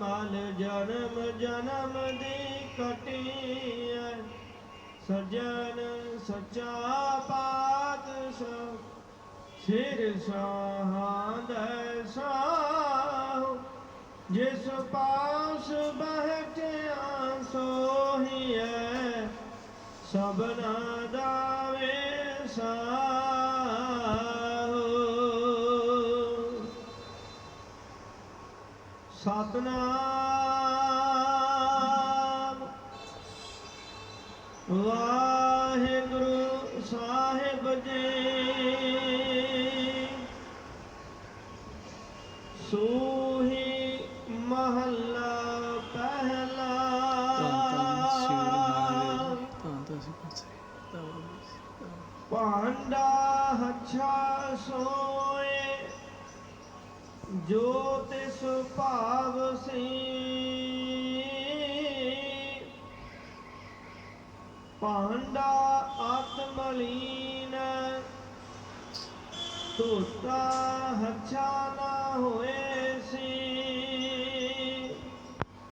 ਮਲ ਜਨਮ ਜਨਮ ਦੀ ਕਟੀਐ ਸਜਣ ਸੱਚਾ ਪਾਤਸ਼ਾਹ, ਸਿਰ ਸਾਹਾਂਦੈ ਸਾਹੁ। ਜਿਸ ਪਾਸ ਬਹਿਟਿਆ ਸੋਹੀਐ, ਸਭਨਾ ਦਾਵੇ ਸਾਹੁ ਸਤਨਾਮ। ਵਾਹਿਗੁਰੂ ਸਾਹਿਬ ਜੀ। ਸੂਹੀ ਮਹੱਲਾ ਪਹਿਲਾ। ਭਾਂਡਾ ਹੱਛਾ ਸੋਏ ਜੋ ਤਿਸ ਭਾਵ ਸੀ ਭਾਂਡਾ ਆਤਮਲੀਨ ਧੋਤਾ ਹੱਛਾ ਨਾ ਹੋਏ